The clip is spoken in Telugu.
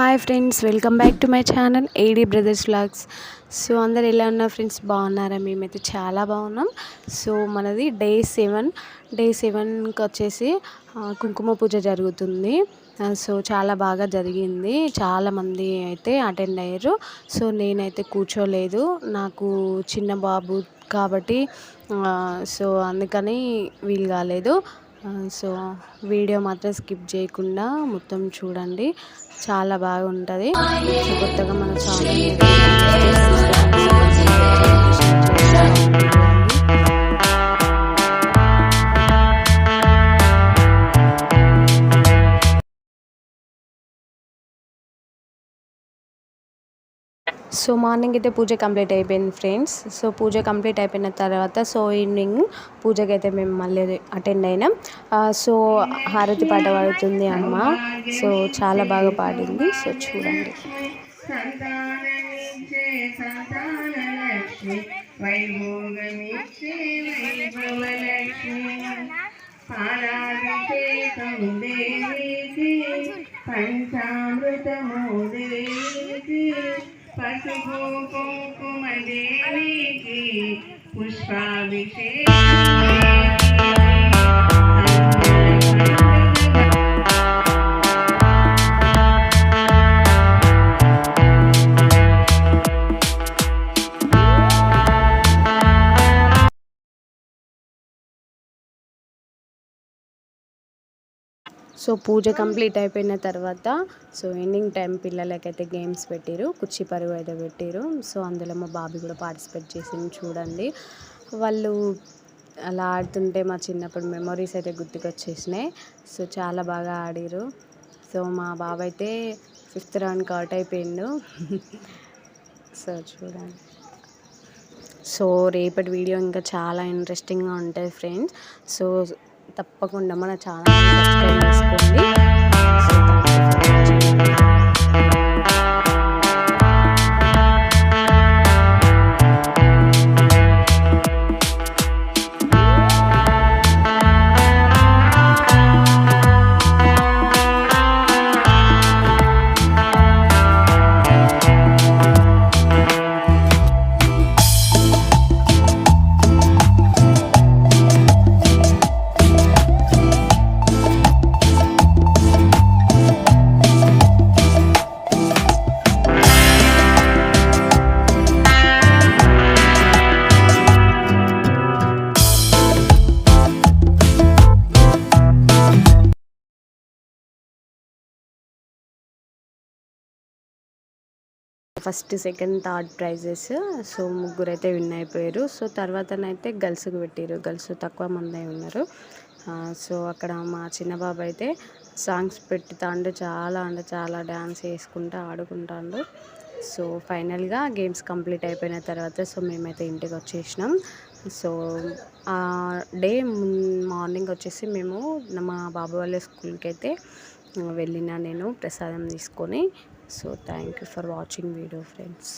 Hi friends welcome back to my channel AD brothers vlogs so అందరు ఎలా ఉన్నారు ఫ్రెండ్స్? బాగున్నారా? మేమైతే చాలా బాగున్నాం. సో మనది డే సెవెన్. డే సెవెన్కి వచ్చేసి కుంకుమ పూజ జరుగుతుంది. సో చాలా బాగా జరిగింది. చాలామంది అయితే అటెండ్ అయ్యారు. సో నేనైతే కూర్చోలేదు. నాకు చిన్న బాబు కాబట్టి సో అందుకని వీలు కాలేదు. సో వీడియో మాత్రం స్కిప్ చేయకుండా మొత్తం చూడండి. చాలా బాగుంటుంది. సో కొత్తగా మన ఛానల్ సో మార్నింగ్ అయితే పూజ కంప్లీట్ అయిపోయింది ఫ్రెండ్స్ సో పూజ కంప్లీట్ అయిపోయిన తర్వాత సో ఈవినింగ్ పూజకి అయితే మేము మళ్ళీ అటెండ్ అయినాం. Uh, సో హారతి పాట పాడుతుంది అమ్మ. సో చాలా బాగా పాడింది. సో చూడండి. పంచామృతము पशु कुंकुम देवी की पुष्पाभिषेक। సో పూజ కంప్లీట్ అయిపోయిన తర్వాత సో ఎండింగ్ టైం పిల్లలకైతే గేమ్స్ పెట్టారు కుర్చీ పరుగు అయితే పెట్టారు. సో అందులో మా బాబీ కూడా పార్టిసిపేట్ చేసింది చూడండి. వాళ్ళు అలా ఆడుతుంటే మా చిన్నప్పుడు మెమొరీస్ అయితే గుర్తుకొచ్చేసినాయి. సో చాలా బాగా ఆడారు. సో మా బాబు అయితే ఫిఫ్త్ రౌండ్కి అవుట్ అయిపోయిండు. సో చూడండి. సో రేపటి వీడియో ఇంకా చాలా ఇంట్రెస్టింగ్గా ఉంటుంది ఫ్రెండ్స్ సో తప్పకుండా మన ఛానల్ సబ్స్క్రైబ్ చేసుకోండి. First second third prizes. So ముగ్గురు అయితే విన్ అయిపోయారు. సో తర్వాతనైతే గర్ల్స్కి పెట్టారు గర్ల్స్ తక్కువ మంది ఉన్నారు సో అక్కడ మా చిన్న బాబు అయితే సాంగ్స్ పెట్టుతాండు. చాలా అంటే చాలా డ్యాన్స్ వేసుకుంటూ ఆడుకుంటాడు. సో ఫైనల్గా గేమ్స్ కంప్లీట్ అయిపోయిన తర్వాత సో మేమైతే ఇంటికి వచ్చేసినాం సో డే మార్నింగ్ వచ్చేసి మేము మా బాబు వాళ్ళ స్కూల్కి అయితే వెళ్ళిన నేను ప్రసాదం తీసుకొని. So thank you for watching video friends.